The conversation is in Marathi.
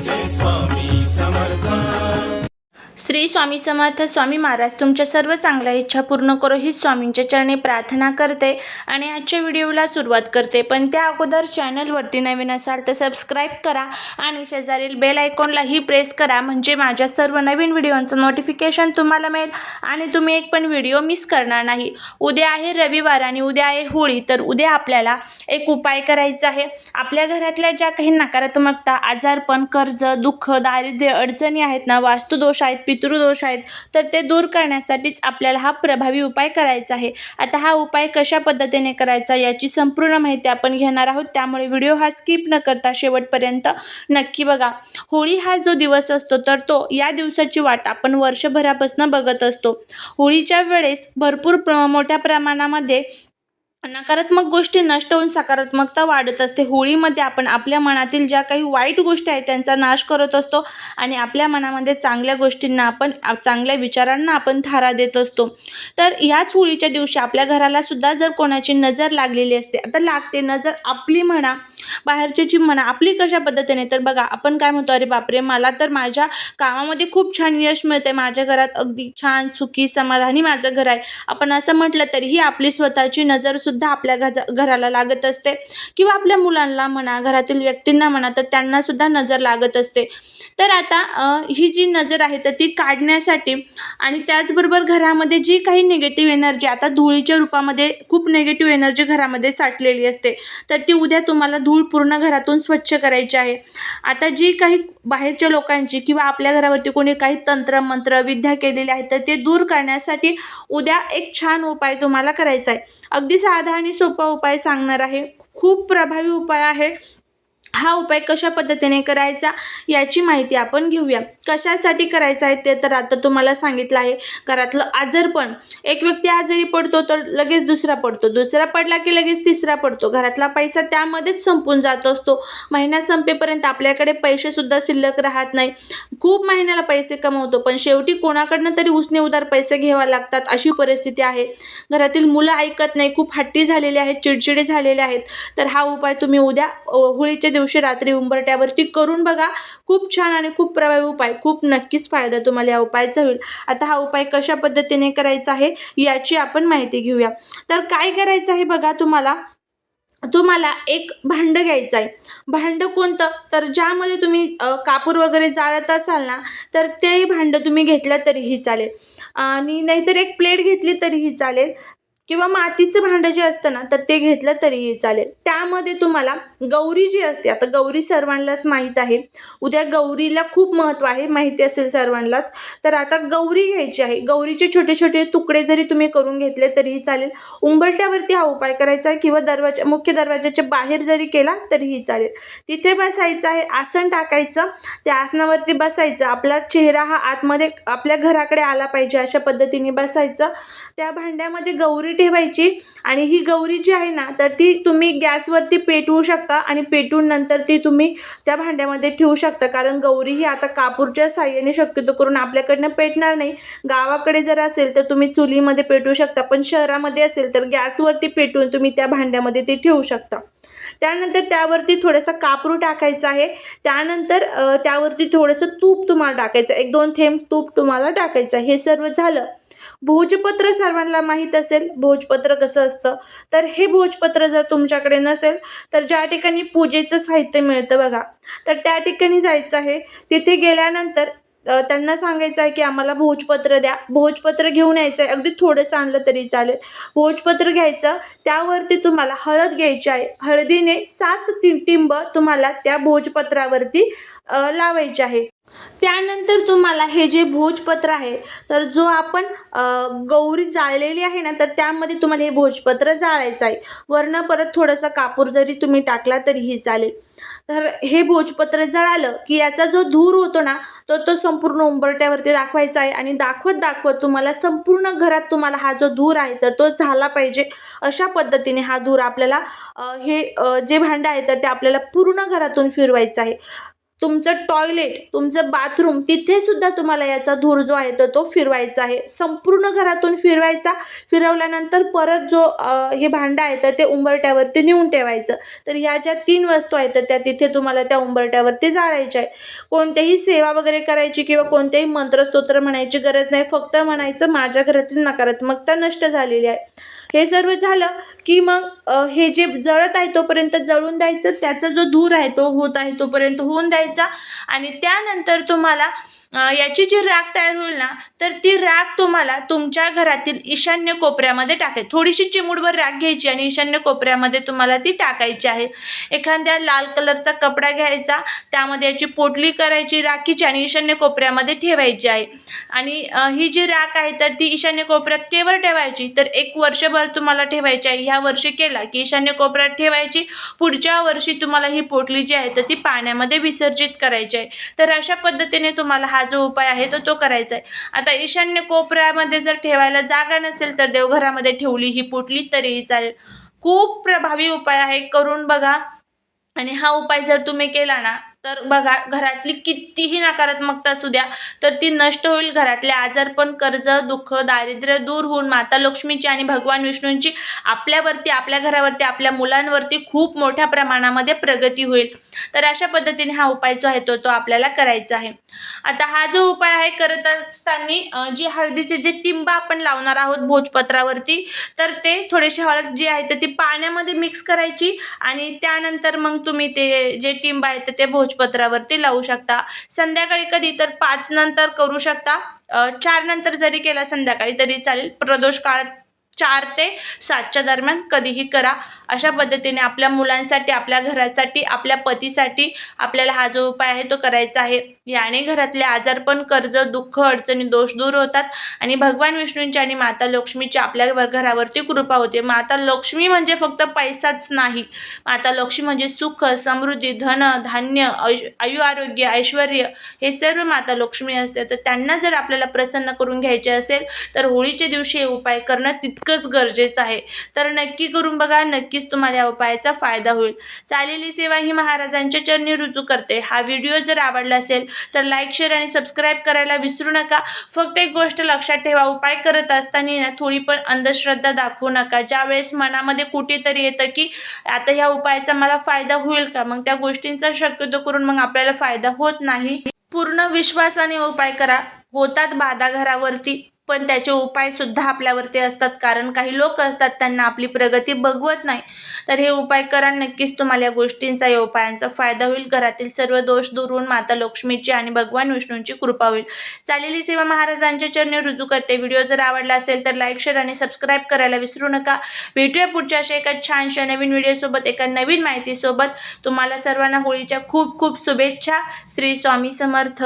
this one. श्री स्वामी समर्थ स्वामी महाराज तुमच्या सर्व चांगल्या इच्छा पूर्ण करो ही स्वामींच्या चरणी प्रार्थना करते आणि आजच्या व्हिडिओला सुरुवात करते. पण त्या अगोदर चॅनलवरती नवीन असाल तर सबस्क्राईब करा आणि शेजारील बेल आयकॉनलाही प्रेस करा. म्हणजे माझ्या सर्व नवीन व्हिडिओंचं नोटिफिकेशन तुम्हाला मिळेल आणि तुम्ही एक पण व्हिडिओ मिस करणार नाही. उद्या आहे रविवार आणि उद्या आहे होळी तर उद्या आपल्याला एक उपाय करायचा आहे. आपल्या घरातल्या ज्या काही नकारात्मकता आजारपण कर्ज दुःख दारिद्र्य अडचणी आहेत ना वास्तुदोष आहेत पितृदोष आहेत तर ते दूर करण्यासाठीच आपल्याला हा प्रभावी उपाय करायचा आहे. आता हा उपाय कशा पद्धतीने करायचा याची संपूर्ण माहिती आपण घेणार आहोत. त्यामुळे व्हिडिओ हा स्किप न करता शेवटपर्यंत नक्की बघा. होळी हा जो दिवस असतो तर तो या दिवसाची वाट आपण वर्षभरापासून बघत असतो. होळीच्या वेळेस भरपूर प्र मोठ्या प्रमाणामध्ये नकारात्मक गोष्टी नष्ट होऊन सकारात्मकता वाढत असते. होळीमध्ये आपण आपल्या मनातील ज्या काही वाईट गोष्टी आहेत त्यांचा नाश करत असतो आणि आपल्या मनामध्ये चांगल्या गोष्टींना आपण चांगल्या विचारांना आपण थारा देत असतो. तर ह्याच होळीच्या दिवशी आपल्या घराला सुद्धा जर कोणाची नजर लागलेली असते आता लागते नजर आपली म्हणा बाहेरच्याची म्हणा आपली कशा पद्धतीने? तर बघा आपण काय म्हणतो अरे बापरे मला तर माझ्या कामामध्ये खूप छान यश मिळते माझ्या घरात अगदी छान सुखी समाधानी माझं घर आहे. आपण असं म्हटलं तरीही आपली स्वतःची नजर सुद्धा आपल्या घजा घराला लागत असते. किंवा आपल्या मुलांना म्हणा घरातील व्यक्तींना म्हणा तर त्यांना सुद्धा नजर लागत असते. तर आता ही जी नजर आहे तर ती काढण्यासाठी आणि त्याचबरोबर घरामध्ये जी काही निगेटिव्ह एनर्जी आता धुळीच्या रूपामध्ये खूप निगेटिव्ह एनर्जी घरामध्ये साठलेली असते. तर ती उद्या तुम्हाला धूळ पूर्ण घरातून स्वच्छ करायची आहे. आता जी काही बाहेरच्या लोकांची किंवा आपल्या घरावरती कोणी काही तंत्र मंत्र विद्या केलेली आहे तर ते दूर करण्यासाठी उद्या एक छान उपाय तुम्हाला करायचा आहे. अगदी सा साधा आणि सोपा उपाय सांगणार आहे. खूप प्रभावी उपाय आहे. हा उपाय कशा पद्धतीने करायचा याची माहिती आपण घेऊया. कशासाठी करायचं आहे ते तर आता तुम्हाला सांगितलं आहे. घरातलं आजारपण एक व्यक्ती आजारी पडतो तर लगेच दुसरा पडतो. दुसरा पडला की लगेच तिसरा पडतो. घरातला पैसा त्यामध्येच संपून जात असतो. महिना संपेपर्यंत आपल्याकडे पैसेसुद्धा शिल्लक राहत नाही. खूप महिन्याला पैसे कमवतो पण शेवटी कोणाकडनं तरी उसने उदार पैसे घ्यावा लागतात अशी परिस्थिती आहे. घरातील मुलं ऐकत नाही. खूप हट्टी झालेले आहेत चिडचिडे झालेले आहेत. तर हा उपाय तुम्ही उद्या होळीच्या दिवशी रात्री उंबरट्यावरती करून बघा. खूप छान आणि खूप प्रभावी उपाय. खूप नक्कीच फायदा तुम्हाला या उपायाचा होईल. आता हा उपाय कशा पद्धतीने करायचा आहे याची आपण माहिती घेऊया. तर काय करायचं आहे बघा तुम्हाला? तुम्हाला एक भांडं घ्यायचं आहे. भांडं कोणतं? तर ज्यामध्ये तुम्ही कापूर वगैरे जाळत असाल ना तर ते भांडं तुम्ही घेतलं तरीही चालेल. आणि नाहीतर एक प्लेट घेतली तरीही चालेल. किंवा मातीचं भांडं जे असतं ना तर ते घेतलं तरीही चालेल. त्यामध्ये तुम्हाला गौरी जी असते आता गौरी सर्वांनाच माहीत आहे. उद्या गौरीला खूप महत्त्व आहे माहिती असेल सर्वांनाच. तर आता गौरी घ्यायची आहे. गौरीचे छोटे छोटे तुकडे जरी तुम्ही करून घेतले तरीही चालेल. उंबरट्यावरती हा उपाय करायचा आहे किंवा दरवाजा मुख्य दरवाजाच्या बाहेर जरी केला तरीही चालेल. तिथे बसायचं आहे आसन टाकायचं. त्या आसनावरती बसायचं. आपला चेहरा हा आतमध्ये आपल्या घराकडे आला पाहिजे अशा पद्धतीने बसायचं. त्या भांड्यामध्ये गौरी ठेवायची आणि ही गौरी जी आहे ना तर ती तुम्ही गॅसवरती पेटवू शकता. आणि पेटून नंतर ती तुम्ही त्या भांड्यामध्ये ठेवू शकता. कारण गौरी ही आता कापूरच्या साह्याने शक्यतो करून आपल्याकडनं पेटणार नाही. गावाकडे जर असेल तर तुम्ही चुलीमध्ये पेटवू शकता पण शहरामध्ये असेल तर गॅसवरती पेटवून तुम्ही त्या भांड्यामध्ये ते ठेवू शकता. त्यानंतर त्यावरती थोडासा कापरू टाकायचा आहे. त्यानंतर त्यावरती थोडंसं तूप तुम्हाला टाकायचं एक दोन थेंब तूप तुम्हाला टाकायचं आहे. हे सर्व झालं भोजपत्र सर्वांना माहीत असेल भोजपत्र कसं असतं? तर हे भोजपत्र जर तुमच्याकडे नसेल तर ज्या ठिकाणी पूजेचं साहित्य मिळतं बघा. तर त्या ठिकाणी जायचं आहे. तिथे गेल्यानंतर त्यांना सांगायचं आहे की आम्हाला भोजपत्र द्या. भोजपत्र घेऊन यायचं आहे. अगदी थोडंसं आणलं तरी चालेल. भोजपत्र घ्यायचं. त्यावरती तुम्हाला हळद घ्यायची आहे. हळदीने सात टिंब तुम्हाला त्या भोजपत्रावरती लावायचे आहे. त्यानंतर तुम्हाला हे जे भोजपत्र आहे तर जो आपण गौरी जाळलेली आहे ना तर त्यामध्ये तुम्हाला हे भोजपत्र जाळायचं आहे. वरनं परत थोडंसं कापूर जरी तुम्ही टाकला तरीही चालेल. तर हे भोजपत्र जळालं की याचा जो धूर होतो ना तो तो संपूर्ण उंबरट्यावरती दाखवायचा आहे आणि दाखवत दाखवत तुम्हाला संपूर्ण घरात तुम्हाला हा जो धूर आहे तर तो झाला पाहिजे. अशा पद्धतीने हा धूर आपल्याला हे जे भांडं आहे तर ते आपल्याला पूर्ण घरातून फिरवायचं आहे. तुमचं टॉयलेट तुमचं बाथरूम तिथे सुद्धा तुम्हाला याचा धूर जो आहे तर तो फिरवायचा आहे. संपूर्ण घरातून फिरवायचा. फिरवल्यानंतर परत जो हे भांडं आहे तर ते उंबरट्यावरती नेऊन ठेवायचं. तर ह्या ज्या तीन वस्तू आहेत तर त्या तिथे तुम्हाला त्या उंबरट्यावरती जाळायच्या आहे कोणत्याही सेवा वगैरे करायची किंवा कोणतेही मंत्रस्तोत्र म्हणायची गरज नाही. फक्त म्हणायचं माझ्या घरातील नकारात्मकता नष्ट झालेली आहे. हे सर्व झालं की मग हे जे जळत आहे तोपर्यंत जळून द्यायचं त्याचा जो धूर आहे तो होत आहे तोपर्यंत होऊन द्यायचा आणि त्यानंतर तुम्हाला याची जी राख तयार होईल ना तर ती राख तुम्हाला तुमच्या घरातील ईशान्य कोपऱ्यामध्ये टाकायची. थोडीशी चिमूडभर राख घ्यायची आणि ईशान्य कोपऱ्यामध्ये तुम्हाला ती टाकायची आहे. एखाद्या लाल कलरचा कपडा घ्यायचा त्यामध्ये याची पोटली करायची राखीची आणि ईशान्य कोपऱ्यामध्ये ठेवायची आहे. आणि ही जी राख आहे तर ती ईशान्य कोपऱ्यात केवळ ठेवायची. तर एक वर्षभर तुम्हाला ठेवायची आहे. ह्या वर्षी केला की ईशान्य कोपऱ्यात ठेवायची. पुढच्या वर्षी तुम्हाला ही पोटली जी आहे तर ती पाण्यामध्ये विसर्जित करायची आहे. तर अशा पद्धतीने तुम्हाला हा हा जो उपाय आहे तो तो करायचा आहे आता ईशान्य कोपऱ्यामध्ये जर ठेवायला जागा नसेल तर देवघरामध्ये ठेवली ही पुटली तरीही चालेल. खूप प्रभावी उपाय आहे करून बघा. आणि हा उपाय जर तुम्ही केला ना तर बघा घरातली कितीही नकारात्मकता असू द्या तर ती नष्ट होईल. घरातले आजारपण कर्ज दुःख दारिद्र्य दूर होऊन माता लक्ष्मीची आणि भगवान विष्णूंची आपल्यावरती आपल्या घरावरती आपल्या मुलांवरती खूप मोठ्या प्रमाणामध्ये प्रगती होईल. तर अशा पद्धतीने हा उपाय जो आहे तो तो आपल्याला करायचा आहे. आता हा जो उपाय आहे करत असताना जी हळदीचे जे टिंब आपण लावणार आहोत भोजपत्रावरती तर ते थोडेसे हळद जी आहे तर ती पाण्यामध्ये मिक्स करायची आणि त्यानंतर मग तुम्ही ते जे टिंब आहे तर ते भोजपत्रावरती लावू शकता. संध्याकाळी कधी तर पाच नंतर करू शकता. चार नंतर जरी केला संध्याकाळी तरी चालेल. प्रदोष काळात चार ते सातच्या दरम्यान कधीही करा. अशा पद्धतीने आपल्या मुलांसाठी आपल्या घरासाठी आपल्या पतीसाठी आपल्याला हा जो उपाय आहे तो करायचा आहे. याने घरातले आजारपण कर्ज दुःख अडचणी दोष दूर होतात आणि भगवान विष्णूंची आणि माता लक्ष्मीची आपल्या व- घरावरती कृपा होते. माता लक्ष्मी म्हणजे फक्त पैसाच नाही. माता लक्ष्मी म्हणजे सुख समृद्धी धन धान्य आयु आरोग्य ऐश्वर हे सर्व माता लक्ष्मी असते. तर त्यांना जर आपल्याला प्रसन्न करून घ्यायचे असेल तर होळीच्या दिवशी हे उपाय करणं तितकंच गरजेचं आहे. तर नक्की करून बघा नक्कीच तुम्हाला या उपायाचा फायदा होईल. चालेली सेवा ही महाराजांच्या चरणी रुजू करते. हा व्हिडिओ जर आवडला असेल तर लाईक शेअर आणि सबस्क्राईब करायला विसरू नका. फक्त एक गोष्ट लक्षात ठेवा उपाय करत असताना ना थोडी पण अंधश्रद्धा दाखवू नका. ज्यावेळेस मनामध्ये कुठेतरी येतं की आता ह्या उपायाचा मला फायदा होईल का? मग त्या गोष्टींचा शक्यतो करून मग आपल्याला फायदा होत नाही. पूर्ण विश्वासाने उपाय करा. होतात बाधा घरावरती. पण त्याचे उपाय सुद्धा आपल्यावरती असतात. कारण काही लोक असतात त्यांना आपली प्रगती बघवत नाही. तर हे उपाय करा. नक्कीच तुम्हाला या गोष्टींचा या उपायांचा फायदा होईल. घरातील सर्व दोष दुरून माता लक्ष्मीची आणि भगवान विष्णूंची कृपा होईल. चालेली सेवा महाराजांच्या चरणी रुजू करते. व्हिडिओ जर आवडला असेल तर लाईक शेअर आणि सबस्क्राईब करायला विसरू नका. भेटूया पुढच्या अशा एका छानशा नवीन व्हिडिओसोबत एका नवीन माहितीसोबत. तुम्हाला सर्वांना होळीच्या खूप खूप शुभेच्छा. श्री स्वामी समर्थ.